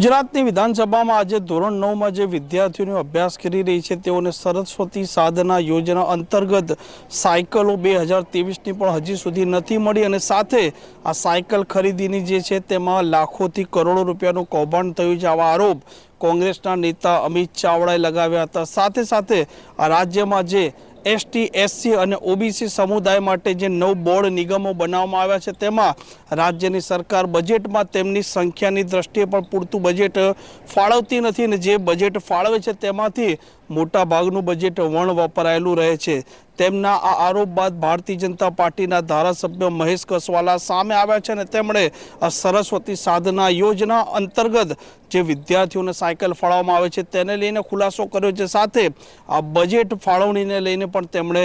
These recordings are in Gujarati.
ગુજરાતની વિધાનસભામાં આજે ધોરણ નવમાં જે વિદ્યાર્થીઓનો અભ્યાસ કરી રહી છે, તેઓને સરસ્વતી સાધના યોજના અંતર્ગત સાયકલો બે હજાર ત્રેવીસની પણ હજી સુધી નથી મળી અને સાથે આ સાયકલ ખરીદીની જે છે તેમાં લાખોથી કરોડો રૂપિયાનું કૌભાંડ થયું છે. આવા આરોપ કોંગ્રેસના નેતા અમિત ચાવડાએ લગાવ્યા હતા. સાથે સાથે આ રાજ્યમાં જે એસટી, એસસી અને ઓબીસી સમુદાય માટે જે નવ બોર્ડ નિગમો બનાવવામાં આવ્યા છે, તેમાં રાજ્યની સરકાર બજેટમાં તેમની સંખ્યાની દ્રષ્ટિએ પણ પૂરતું બજેટ ફાળવતી નથી અને જે બજેટ ફાળવે છે, તેમાંથી મોટા ભાગનું બજેટ વણ વપરાયેલું રહે છે. તેમના આ આરોપ બાદ ભારતીય જનતા પાર્ટીના ધારાસભ્ય મહેશ કસવાલા સામે આવ્યા છે અને તેમણે આ સરસ્વતી સાધના યોજના અંતર્ગત જે વિદ્યાર્થીઓને સાયકલ ફાળવવામાં આવે છે તેને લઈને ખુલાસો કર્યો છે. સાથે આ બજેટ ફાળવણીને લઈને પણ તેમણે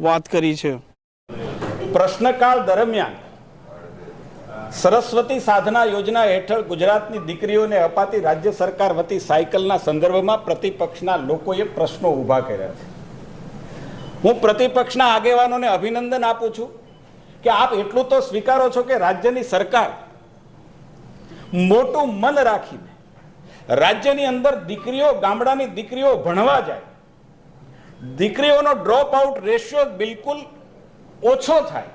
વાત કરી છે. પ્રશ્નકાળ દરમિયાન સરસ્વતી સાધના યોજના હેઠળ ગુજરાતની દીકરીઓને અપાતી રાજ્ય સરકાર વતી સાયકલના સંદર્ભમાં પ્રતિપક્ષના લોકોએ પ્રશ્નો ઊભા કર્યા છે. હું પ્રતિપક્ષના આગેવાનોને અભિનંદન આપું છું કે આપ એટલું તો સ્વીકારો છો કે રાજ્યની સરકાર મોટું મન રાખીને રાજ્યની અંદર દીકરીઓ, ગામડાની દીકરીઓ ભણવા જાય, દીકરીઓનો ડ્રોપ આઉટ રેશિયો બિલકુલ ઓછો થાય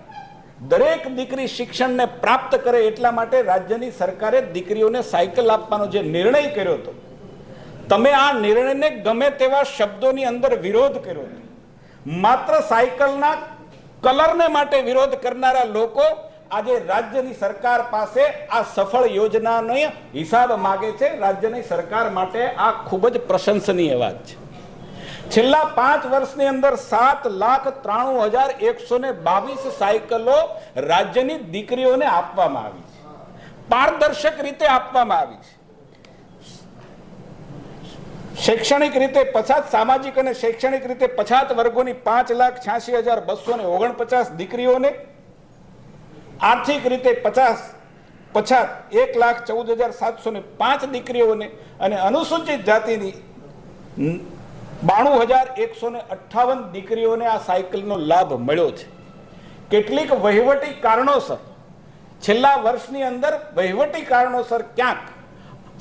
દરેક દીકરી શિક્ષણને પ્રાપ્ત કરે એટલા માટે રાજ્યની સરકારે દીકરીઓને સાયકલ આપવાનો જે નિર્ણય કર્યો હતો, તમે આ નિર્ણયને ગમે તેવા શબ્દોની અંદર વિરોધ કર્યો હતો. માત્ર સાયકલના કલરને માટે વિરોધ કરનારા લોકો આજે રાજ્યની સરકાર પાસે આ સફળ યોજનાનો હિસાબ માગે છે. રાજ્યની સરકાર માટે આ ખૂબ જ પ્રશંસનીય વાત છે. છેલ્લા પાંચ વર્ષની અંદર સાત લાખ ત્રાણું હજાર એકસો ને બાવીસ સાયકલો રાજ્યની દીકરીઓને આપવામાં આવી છે. પારદર્શક રીતે આપવામાં આવી છે. શૈક્ષણિક રીતે પછાત, સામાજિક અને શૈક્ષણિક રીતે પછાત વર્ગોની પાંચ લાખ છ્યાસી હજાર બસો ને ઓગણપચાસ દીકરીઓને, આર્થિક રીતે પચાસ, પછાત એક લાખ ચૌદ હજાર સાતસો ને પાંચ દીકરીઓને અને અનુસૂચિત જાતિની બાણું હજાર એકસો ને અઠ્ઠાવન દીકરીઓને આ સાયકલનો લાભ મળ્યો છે. કેટલીક વહીવટી કારણોસર, છેલ્લા વર્ષની અંદર વહીવટી કારણોસર ક્યાંક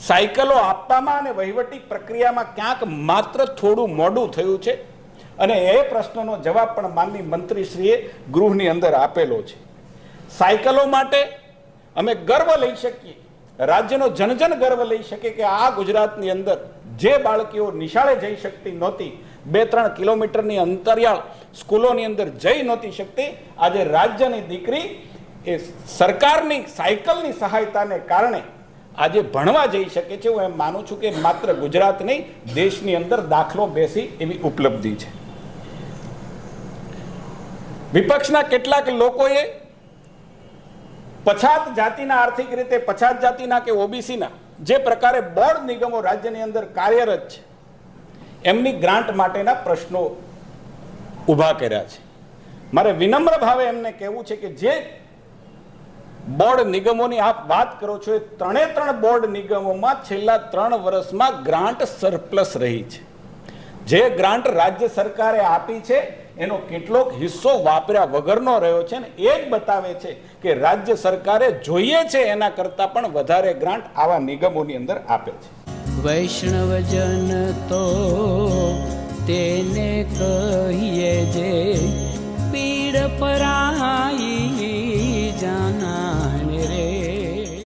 સાયકલો આપવામાં અને વહીવટી પ્રક્રિયામાં ક્યાંક માત્ર થોડું મોડું થયું છે અને એ પ્રશ્નનો જવાબ પણ માનની મંત્રીશ્રીએ ગૃહની અંદર આપેલો છે. સાયકલો માટે અમે ગર્વ લઈ શકીએ. રાજ્યનો જનજન ગર્વ લઈ શકે કે આ ગુજરાતની અંદર જે બાળકીઓ નિશાળે જઈ શકતી નહોતી, બે ત્રણ કિલોમીટરની અંતરિયાળ સ્કૂલોની અંદર જઈ નહોતી શકતી, આજે રાજ્યની દીકરી એ સરકારની સાયકલની સહાયતાને કારણે આજે ભણવા જઈ શકે છે. હું એમ માનું છું કે માત્ર ગુજરાત નહીં, દેશની અંદર દાખલો બેસી એવી ઉપલબ્ધિ છે. વિપક્ષના કેટલાક લોકોએ પછાત જાતિના આર્થિક રીતે, પછાત જાતિના કે ઓબીસીના જે પ્રકારે બોર્ડ નિગમો રાજ્યની અંદર કાર્યરત છે, એમની ગ્રાન્ટ માટેના પ્રશ્નો ઊભા કર્યા છે. મારે વિનમ્ર ભાવે એમને કહેવું છે કે જે બોર્ડ નિગમોની આપ વાત કરો છો એ ત્રણે ત્રણ બોર્ડ નિગમોમાં છેલ્લા ત્રણ વર્ષમાં ગ્રાન્ટ સરપ્લસ રહી છે. જે ગ્રાન્ટ રાજ્ય સરકારે આપી છે, એનો કેટલોક હિસ્સો વાપર્યા વગરનો રહ્યો છે ને એ જ બતાવે છે કે રાજ્ય સરકારે જોઈએ છે એના કરતાં પણ વધારે ગ્રાન્ટ આવા નિગમોની અંદર આપે છે. વૈષ્ણવજન તો તેને કહીએ જે